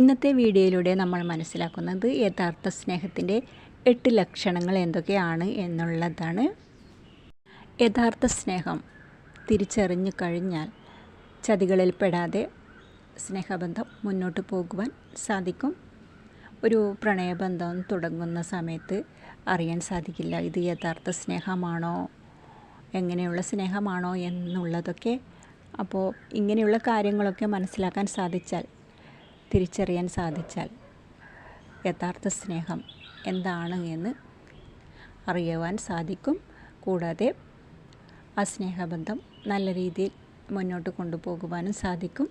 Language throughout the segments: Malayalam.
ഇന്നത്തെ വീഡിയോയിലൂടെ നമ്മൾ മനസ്സിലാക്കുന്നത് യഥാർത്ഥ സ്നേഹത്തിന്റെ എട്ട് ലക്ഷണങ്ങൾ എന്തൊക്കെയാണ് എന്നുള്ളതാണ്. യഥാർത്ഥ സ്നേഹം തിരിച്ചറിഞ്ഞു കഴിഞ്ഞാൽ ചതികളിൽ പെടാതെ സ്നേഹബന്ധം മുന്നോട്ട് പോകുവാൻ സാധിക്കും. ഒരു പ്രണയബന്ധം തുടങ്ങുന്ന സമയത്ത് അറിയാൻ സാധിക്കില്ല ഇത് യഥാർത്ഥ സ്നേഹമാണോ എങ്ങനെയുള്ള സ്നേഹമാണോ എന്നുള്ളതൊക്കെ. അപ്പോൾ ഇങ്ങനെയുള്ള കാര്യങ്ങളൊക്കെ മനസ്സിലാക്കാൻ സാധിച്ചാൽ തിരിച്ചറിയാൻ സാധിച്ചാൽ യഥാർത്ഥ സ്നേഹം എന്താണ് എന്ന് അറിയുവാൻ സാധിക്കും. കൂടാതെ ആ സ്നേഹബന്ധം നല്ല രീതിയിൽ മുന്നോട്ട് കൊണ്ടുപോകുവാനും സാധിക്കും.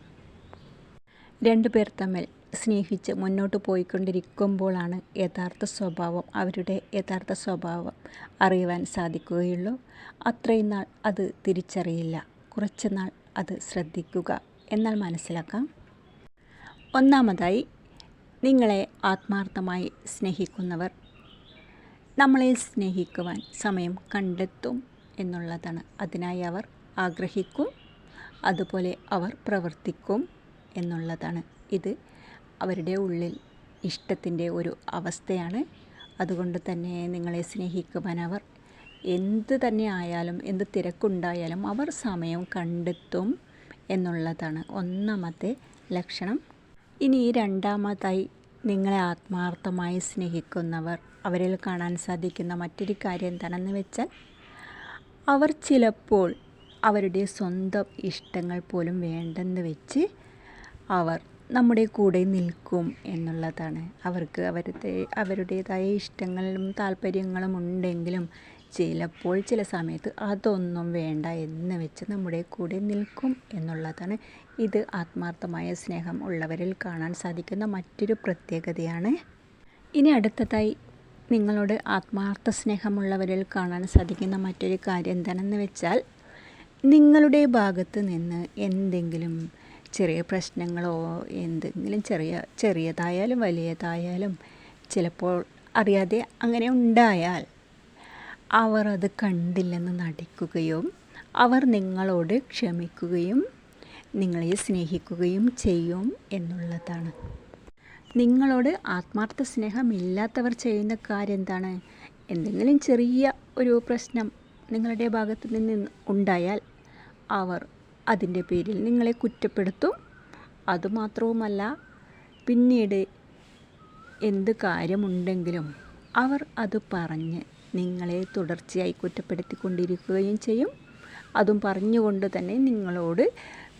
രണ്ടു പേർ തമ്മിൽ സ്നേഹിച്ച് മുന്നോട്ട് പോയിക്കൊണ്ടിരിക്കുമ്പോഴാണ് യഥാർത്ഥ സ്വഭാവം അവരുടെ യഥാർത്ഥ സ്വഭാവം അറിയുവാൻ സാധിക്കുകയുള്ളൂ. അത്രയും നാൾ അത് തിരിച്ചറിയില്ല. കുറച്ച് നാൾ അത് ശ്രദ്ധിക്കുക. എന്നാൽ മനസ്സിലാക്കാം. ഒന്നാമതായി നിങ്ങളെ ആത്മാർത്ഥമായി സ്നേഹിക്കുന്നവർ. നമ്മളെ സ്നേഹിക്കുവാൻ സമയം കണ്ടെത്തും എന്നുള്ളതാണ്. അതിനായി അവർ ആഗ്രഹിക്കും അതുപോലെ അവർ പ്രവർത്തിക്കും എന്നുള്ളതാണ്. ഇത് അവരുടെ ഉള്ളിൽ ഇഷ്ടത്തിന്റെ ഒരു അവസ്ഥയാണ്. അതുകൊണ്ട് തന്നെ നിങ്ങളെ സ്നേഹിക്കുവാൻ അവർ എന്ത് തന്നെ ആയാലും എന്ത് തിരക്കുണ്ടായാലും അവർ സമയം കണ്ടെത്തും എന്നുള്ളതാണ് ഒന്നാമത്തെ ലക്ഷണം. ഇനി ഈ രണ്ടാമതായി നിങ്ങളെ ആത്മാർത്ഥമായി സ്നേഹിക്കുന്നവർ. അവരിൽ കാണാൻ സാധിക്കുന്ന മറ്റൊരു കാര്യം എന്താണെന്ന് വെച്ചാൽ അവർ ചിലപ്പോൾ അവരുടെ സ്വന്തം ഇഷ്ടങ്ങൾ പോലും വേണ്ടെന്ന് വെച്ച് അവർ നമ്മുടെ കൂടെ നിൽക്കും എന്നുള്ളതാണ്. അവർക്ക് അവരുടെ അവരുടേതായ ഇഷ്ടങ്ങളും താല്പര്യങ്ങളും ഉണ്ടെങ്കിലും ചിലപ്പോൾ ചില സമയത്ത് അതൊന്നും വേണ്ട എന്ന് വെച്ച് നമ്മുടെ കൂടെ നിൽക്കും എന്നുള്ളതാണ്. ഇത് ആത്മാർത്ഥമായ സ്നേഹം ഉള്ളവരിൽ കാണാൻ സാധിക്കുന്ന മറ്റൊരു പ്രത്യേകതയാണ്. ഇനി അടുത്തതായി നിങ്ങളോട് ആത്മാർത്ഥ സ്നേഹമുള്ളവരിൽ കാണാൻ സാധിക്കുന്ന മറ്റൊരു കാര്യം എന്താണെന്ന് വെച്ചാൽ നിങ്ങളുടെ ഭാഗത്ത് നിന്ന് എന്തെങ്കിലും ചെറിയ പ്രശ്നങ്ങളോ എന്തെങ്കിലും ചെറിയ ചെറിയതായാലും വലിയതായാലും ചിലപ്പോൾ അറിയാതെ അങ്ങനെ ഉണ്ടായാൽ അവർ അത് കണ്ടില്ലെന്ന് നടിക്കുകയും അവർ നിങ്ങളോട് ക്ഷമിക്കുകയും നിങ്ങളെ സ്നേഹിക്കുകയും ചെയ്യും എന്നുള്ളതാണ്. നിങ്ങളോട് ആത്മാർത്ഥ സ്നേഹമില്ലാത്തവർ ചെയ്യുന്ന കാര്യം എന്താണ്? എന്തെങ്കിലും ചെറിയ ഒരു പ്രശ്നം നിങ്ങളുടെ ഭാഗത്ത് നിന്ന് ഉണ്ടായാൽ അവർ അതിന്റെ പേരിൽ നിങ്ങളെ കുറ്റപ്പെടുത്തും. അതുമാത്രവുമല്ല പിന്നീട് എന്ത് കാര്യമുണ്ടെങ്കിലും അവർ അത് പറഞ്ഞ് നിങ്ങളെ തുടർച്ചയായി കുറ്റപ്പെടുത്തിക്കൊണ്ടിരിക്കുകയും ചെയ്യും. അതും പറഞ്ഞുകൊണ്ട് തന്നെ നിങ്ങളോട്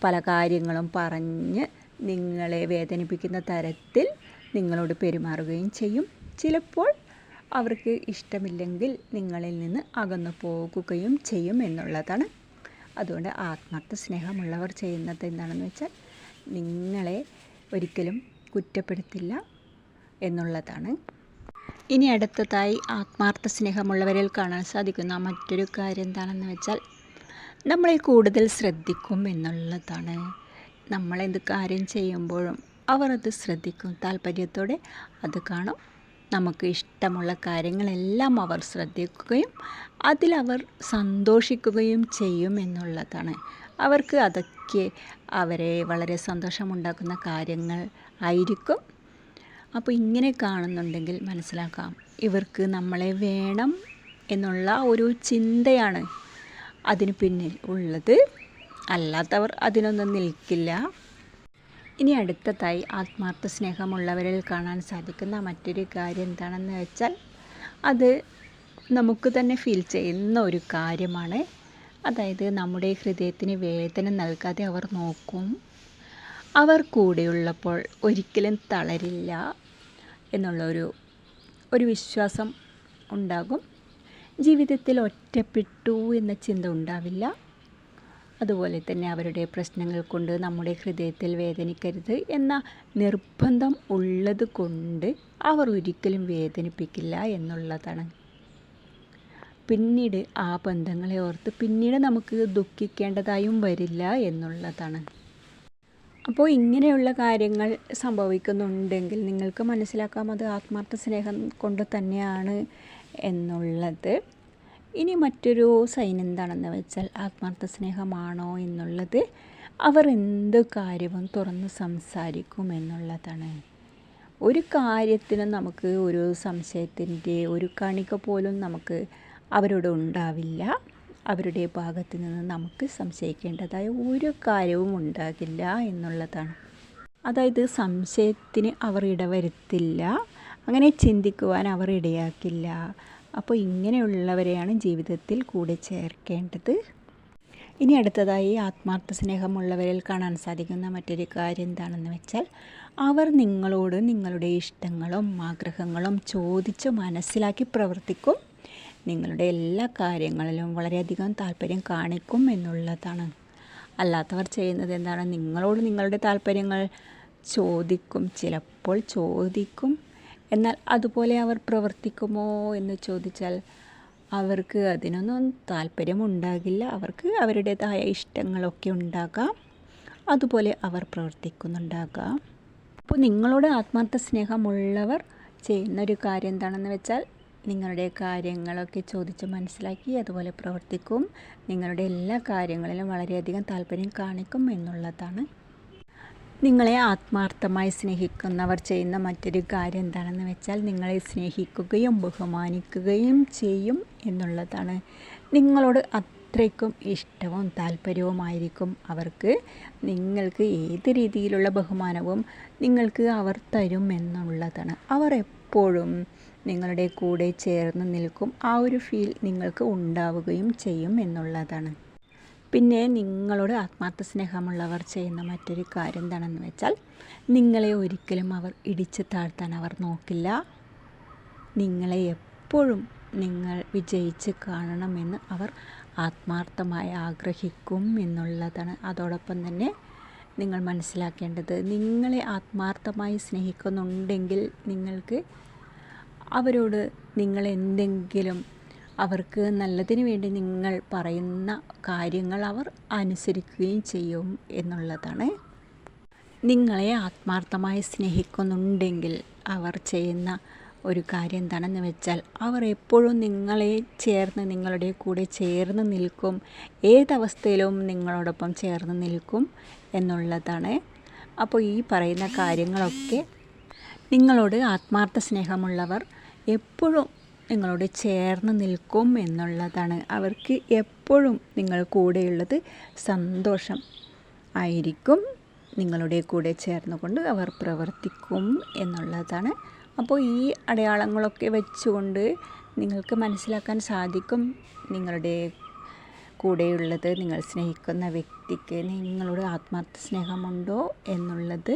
പല കാര്യങ്ങളും പറഞ്ഞ് നിങ്ങളെ വേദനിപ്പിക്കുന്ന തരത്തിൽ നിങ്ങളോട് പെരുമാറുകയും ചെയ്യും. ചിലപ്പോൾ അവർക്ക് ഇഷ്ടമില്ലെങ്കിൽ നിങ്ങളിൽ നിന്ന് അകന്നു പോകുകയും ചെയ്യും എന്നുള്ളതാണ്. അതുകൊണ്ട് ആത്മാർത്ഥ സ്നേഹമുള്ളവർ ചെയ്യുന്നത് എന്താണെന്ന് വെച്ചാൽ നിങ്ങളെ ഒരിക്കലും കുറ്റപ്പെടുത്തില്ല എന്നുള്ളതാണ്. ഇനി അടുത്തതായി ആത്മാർത്ഥ സ്നേഹമുള്ളവരിൽ കാണാൻ സാധിക്കുന്ന മറ്റൊരു കാര്യം എന്താണെന്ന് വെച്ചാൽ നമ്മളെ കൂടുതൽ ശ്രദ്ധിക്കും എന്നുള്ളതാണ്. നമ്മളെന്ത് കാര്യം ചെയ്യുമ്പോഴും അവർ അത് ശ്രദ്ധിക്കും. താല്പര്യത്തോടെ അത് കാണും. നമുക്ക് ഇഷ്ടമുള്ള കാര്യങ്ങളെല്ലാം അവർ ശ്രദ്ധിക്കുകയും അതിലവർ സന്തോഷിക്കുകയും ചെയ്യും എന്നുള്ളതാണ്. അവർക്ക് അതൊക്കെ അവരെ വളരെ സന്തോഷമുണ്ടാക്കുന്ന കാര്യങ്ങൾ ആയിരിക്കും. അപ്പോൾ ഇങ്ങനെ കാണുന്നുണ്ടെങ്കിൽ മനസ്സിലാക്കാം. ഇവർക്ക് നമ്മളെ വേണം എന്നുള്ള ഒരു ചിന്തയാണ് അതിന് പിന്നിൽ ഉള്ളത്. അല്ലാത്തവർ അതിനൊന്നും നിൽക്കില്ല. ഇനി അടുത്തതായി ആത്മാർത്ഥ സ്നേഹമുള്ളവരിൽ കാണാൻ സാധിക്കുന്ന മറ്റൊരു കാര്യം എന്താണെന്ന് വെച്ചാൽ അത് നമുക്ക് തന്നെ ഫീൽ ചെയ്യുന്ന ഒരു കാര്യമാണ്. അതായത് നമ്മുടെ ഹൃദയത്തിന് വേദന നൽകാതെ അവർ നോക്കും. അവർ കൂടെയുള്ളപ്പോൾ ഒരിക്കലും തളരില്ല. എന്നുള്ളൊരു ഒരു വിശ്വാസം ഉണ്ടാകും. ജീവിതത്തിൽ ഒറ്റപ്പെട്ടു എന്ന ചിന്ത ഉണ്ടാവില്ല. അതുപോലെ തന്നെ അവരുടെ പ്രശ്നങ്ങൾ കൊണ്ട് നമ്മുടെ ഹൃദയത്തിൽ വേദനിക്കരുത് എന്ന നിർബന്ധം ഉള്ളത് കൊണ്ട് അവർ ഒരിക്കലും വേദനിപ്പിക്കില്ല എന്നുള്ളതാണ്. പിന്നീട് ആ ബന്ധങ്ങളെ ഓർത്ത് പിന്നീട് നമുക്ക് ദുഃഖിക്കേണ്ടതായും വരില്ല എന്നുള്ളതാണ്. അപ്പോൾ ഇങ്ങനെയുള്ള കാര്യങ്ങൾ സംഭവിക്കുന്നുണ്ടെങ്കിൽ നിങ്ങൾക്ക് മനസ്സിലാക്കാം അത് ആത്മാർത്ഥ സ്നേഹം കൊണ്ട് തന്നെയാണ് എന്നുള്ളത്. ഇനി മറ്റൊരു സൈൻ എന്താണെന്ന് വെച്ചാൽ ആത്മാർത്ഥ സ്നേഹമാണോ എന്നുള്ളത്. അവർ എന്ത് കാര്യവും തുറന്ന് സംസാരിക്കും എന്നുള്ളതാണ്. ഒരു കാര്യത്തിനും നമുക്ക് ഒരു സംശയത്തിന്റെ ഒരു കണിക പോലും നമുക്ക് അവരോട് ഉണ്ടാവില്ല. അവരുടെ ഭാഗത്ത് നിന്ന് നമുക്ക് സംശയിക്കേണ്ടതായ ഒരു കാര്യവും ഉണ്ടാകില്ല എന്നുള്ളതാണ്. അതായത് സംശയത്തിന് അവർ ഇടവരുത്തില്ല. അങ്ങനെ ചിന്തിക്കുവാൻ അവർ ഇടയാക്കില്ല. അപ്പോൾ ഇങ്ങനെയുള്ളവരെയാണ് ജീവിതത്തിൽ കൂടെ ചേർക്കേണ്ടത്. ഇനി അടുത്തതായി ആത്മാർത്ഥ സ്നേഹമുള്ളവരിൽ കാണാൻ സാധിക്കുന്ന മറ്റൊരു കാര്യം എന്താണെന്ന് വെച്ചാൽ അവർ നിങ്ങളോട് നിങ്ങളുടെ ഇഷ്ടങ്ങളും ആഗ്രഹങ്ങളും ചോദിച്ച് മനസ്സിലാക്കി പ്രവർത്തിക്കും. നിങ്ങളുടെ എല്ലാ കാര്യങ്ങളിലും വളരെയധികം താല്പര്യം കാണിക്കും എന്നുള്ളതാണ്. അല്ലാത്തവർ ചെയ്യുന്നത് എന്താണ്? നിങ്ങളോട് നിങ്ങളുടെ താല്പര്യങ്ങൾ ചോദിക്കും. ചിലപ്പോൾ ചോദിക്കും. എന്നാൽ അതുപോലെ അവർ പ്രവർത്തിക്കുമോ എന്ന് ചോദിച്ചാൽ അവർക്ക് അതിനൊന്നും താല്പര്യമുണ്ടാകില്ല. അവർക്ക് അവരുടേതായ ഇഷ്ടങ്ങളൊക്കെ ഉണ്ടാകാം. അതുപോലെ അവർ പ്രവർത്തിക്കുന്നുണ്ടാകാം. അപ്പോൾ നിങ്ങളോട് ആത്മാർത്ഥ സ്നേഹമുള്ളവർ ചെയ്യുന്ന ഒരു കാര്യം എന്താണെന്ന് വെച്ചാൽ നിങ്ങളുടെ കാര്യങ്ങളൊക്കെ ചോദിച്ച് മനസ്സിലാക്കി അതുപോലെ പ്രവർത്തിക്കും. നിങ്ങളുടെ എല്ലാ കാര്യങ്ങളിലും വളരെയധികം താല്പര്യം കാണിക്കും എന്നുള്ളതാണ്. നിങ്ങളെ ആത്മാർത്ഥമായി സ്നേഹിക്കുന്നവർ ചെയ്യുന്ന മറ്റൊരു കാര്യം എന്താണെന്ന് വെച്ചാൽ നിങ്ങളെ സ്നേഹിക്കുകയും ബഹുമാനിക്കുകയും ചെയ്യും എന്നുള്ളതാണ്. നിങ്ങളോട് അത്രയ്ക്കും ഇഷ്ടവും താല്പര്യവുമായിരിക്കും അവർക്ക്. നിങ്ങൾക്ക് ഏത് രീതിയിലുള്ള ബഹുമാനവും നിങ്ങൾക്ക് അവർ തരും എന്നുള്ളതാണ്. അവർ എപ്പോഴും നിങ്ങളുടെ കൂടെ ചേർന്ന് നിൽക്കും ആ ഒരു ഫീൽ നിങ്ങൾക്ക് ഉണ്ടാവുകയും ചെയ്യും എന്നുള്ളതാണ്. പിന്നെ നിങ്ങളോട് ആത്മാർത്ഥ സ്നേഹമുള്ളവർ ചെയ്യുന്ന മറ്റൊരു കാര്യം എന്താണെന്ന് വെച്ചാൽ നിങ്ങളെ ഒരിക്കലും അവർ ഇടിച്ച് താഴ്ത്താൻ അവർ നോക്കില്ല. നിങ്ങളെ എപ്പോഴും നിങ്ങൾ വിജയിച്ച് കാണണമെന്ന് അവർ ആത്മാർത്ഥമായി ആഗ്രഹിക്കും എന്നുള്ളതാണ്. അതോടൊപ്പം തന്നെ നിങ്ങൾ മനസ്സിലാക്കേണ്ടത് നിങ്ങളെ ആത്മാർത്ഥമായി സ്നേഹിക്കുന്നുണ്ടെങ്കിൽ നിങ്ങൾക്ക് അവരോട് നിങ്ങൾ എന്തെങ്കിലും അവർക്ക് നല്ലതിന് വേണ്ടി നിങ്ങൾ പറയുന്ന കാര്യങ്ങൾ അവർ അനുസരിക്കുകയും ചെയ്യും എന്നുള്ളതാണ്. നിങ്ങളെ ആത്മാർത്ഥമായി സ്നേഹിക്കുന്നുണ്ടെങ്കിൽ അവർ ചെയ്യുന്ന ഒരു കാര്യം എന്താണെന്ന് വെച്ചാൽ അവർ എപ്പോഴും നിങ്ങളെ ചേർന്ന് നിങ്ങളുടെ കൂടെ ചേർന്ന് നിൽക്കും. ഏതവസ്ഥയിലും നിങ്ങളോടൊപ്പം ചേർന്ന് നിൽക്കും എന്നുള്ളതാണ്. അപ്പോൾ ഈ പറയുന്ന കാര്യങ്ങളൊക്കെ നിങ്ങളോട് ആത്മാർത്ഥ സ്നേഹമുള്ളവർ എപ്പോഴും നിങ്ങളോട് ചേർന്ന് നിൽക്കും എന്നുള്ളതാണ്. അവർക്ക് എപ്പോഴും നിങ്ങൾ കൂടെയുള്ളത് സന്തോഷം ആയിരിക്കും. നിങ്ങളുടെ കൂടെ ചേർന്നുകൊണ്ട് അവർ പ്രവർത്തിക്കും എന്നുള്ളതാണ്. അപ്പോൾ ഈ അടയാളങ്ങളൊക്കെ വെച്ചുകൊണ്ട് നിങ്ങൾക്ക് മനസ്സിലാക്കാൻ സാധിക്കും നിങ്ങളുടെ കൂടെയുള്ളത് നിങ്ങൾ സ്നേഹിക്കുന്ന വ്യക്തിക്ക് നിങ്ങളോട് ആത്മാർത്ഥ സ്നേഹമുണ്ടോ എന്നുള്ളത്.